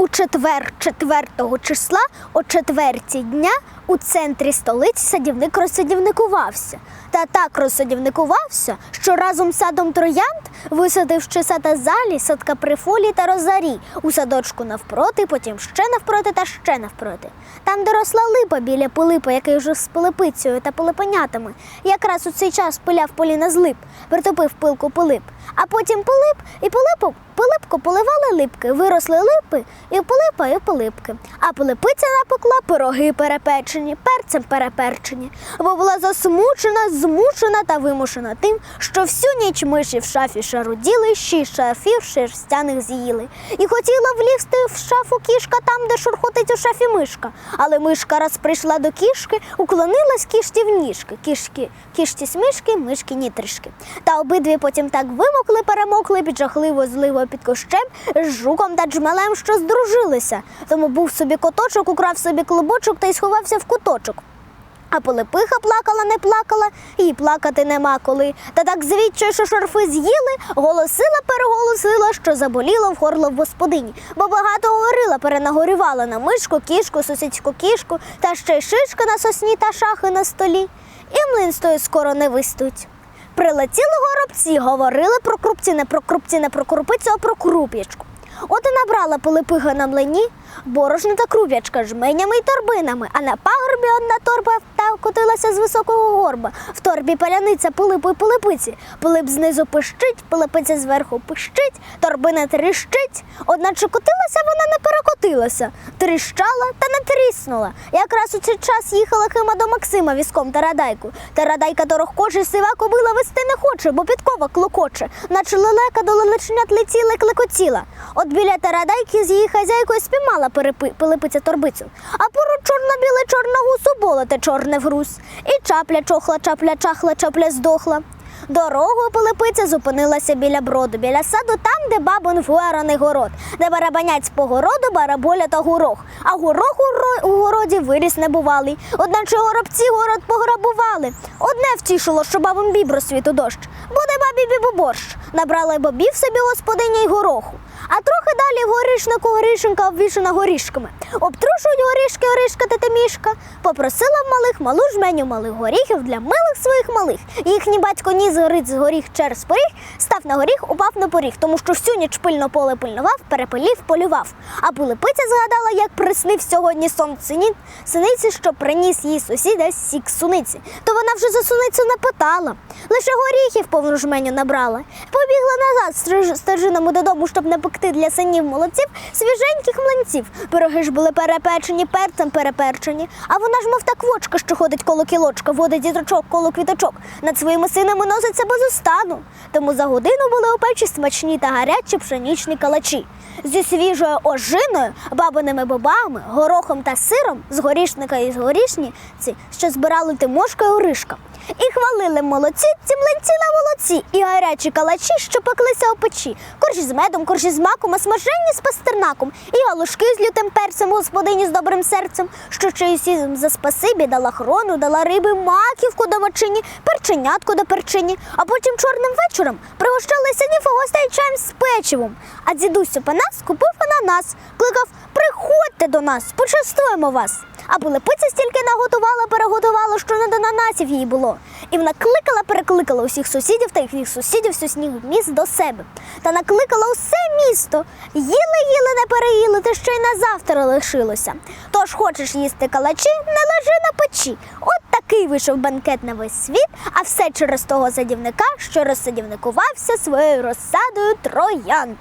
У четвер, 4 числа, о четвертій дня, у центрі столиці садівник розсадівникувався. Та так розсадівникувався, що разом з садом троянд, висадивши сада залі, садка при фолі та розарі, у садочку навпроти, потім ще навпроти та ще навпроти. Там, де росла липа біля Пилипа, який жив з Пилипицею та Пилипенятами, якраз у цей час пиляв поліна з лип, притопив пилку Пилип. А потім Пилип і Пилипу Пилипко поливали липки, виросли липи і Пилипа, і Пилипки. А Пилипиця напекла пироги перепечені, перцем переперчені, бо була засмучена, змучена та вимушена тим, що всю ніч миші в шафі шаруділи, шість шафів шерстяних з'їли. І хотіла влізти в шафу кішка там, де шурхотить у шафі мишка. Але мишка раз прийшла до кішки, уклонилась кішці в ніжки. Кішки, кішці смішки, мишки нітрішки. Та обидві потім так вимокли, перемокли під жахливо зливою під кущем з жуком та джмелем, що здружилися. Тому був собі коточок, украв собі клубочок та й сховався в куточок. А Пилипиха плакала, не плакала, і плакати нема коли. Та так звідчай, що шарфи з'їли, голосила, переголосила, що заболіло в горло в господині, бо багато говорила, перенагорювала на мишку, кішку, сусідську кішку, та ще й шишка на сосні та шахи на столі. І млин з тої скоро не вистуть. Прилетіли горобці, говорили про крупці, не про крупці, не про крупицю, а про круп'ячку. От і набрала Пилипига на млині борошно та круп'ячка жменями й торбинами, а на пагорбі одна торба та котилася з високого горба. В торбі паляниця Пилипу й Пилипиці. Пилип знизу пищить, Пилипиця зверху пищить, торбина тріщить. Одначе котилася вона не перекотилася, тріщала та не тріснула. Якраз у цей час їхала Хима до Максима візком та радайку. Та радайка дорогкоже сива кобила вести не хоче, бо підкова клокоче, наче лелека до лелеченят летіла й клекотіла. От біля тарадайки з її хазяйкою спіймала перепи- Пилипиця торбицю. А поруч чорно-біле чорна гусу болоте чорне груз. І чапля чохла, чапля чахла, чапля здохла. Дорогою Пилипиця зупинилася біля броду, біля саду, там, де бабин вуараний город, де барабанять по погороду бараболя та горох. А горох у, ро- у городі виріс небувалий. Одначе горобці город пограбували. Одне втішило, що бабам біб розсвіту дощ. Буде бабі бібу борщ. Набрали бобів собі господиня й гороху. А трохи далі в горішнику горішенька обвішана горішками. Обтрушують горішки, горішка та темішка. Попросила в малих малу жменю малих горіхів для милих своїх малих. Їхній батько ніс горить з горіх через поріг, став на горіх, упав на поріг, тому що всю ніч пильно поле пильнував, перепилів, полював. А Пилипиця згадала, як приснив сьогодні сон сині, синиці, що приніс їй сусіда сік суниці. То вона вже за суницю не питала. Лише горіхів повну жменю набрала. Побігла назад стриж- додому, щоб не пекти для синів молодців свіженьких млинців. Пироги ж були перепечені, перцем переперчені. А вона ж, мов та квочка, що ходить коло кілочка, водить діточок коло квіточок. Над своїми синами носиться без устану. Тому за годину були у печі смачні та гарячі пшенічні калачі. Зі свіжою ожиною, бабиними бобами, горохом та сиром з горішника і з горішниці, що збирали Тимошка і Оришка. І хвалили молодці, ці млинці на молодці, і гарячі калачі, що пеклися у печі, коржі з медом, коржі з маком, а смажені з пастернаком, і галушки з лютим перцем, господині з добрим серцем, що усім за спасибі дала хрону, дала риби, маківку до мочині, перченятку до перчині, а потім чорним вечором пригощали синів гостей чаєм з печивом. А дідусь Опанас купив ананас, кликав приходьте до нас, почастуємо вас. А Пилипиця стільки наготувала, переготувала, що не до ананасів їй було. І вона кликала, перекликала усіх сусідів та їхніх сусідів з усіх міст до себе. Та накликала усе місто. Їли, їли, не переїли, та ще й на завтра лишилося. Тож хочеш їсти калачі, не лежи на печі. От такий вийшов банкет на весь світ, а все через того садівника, що розсадівникувався своєю розсадою троянд.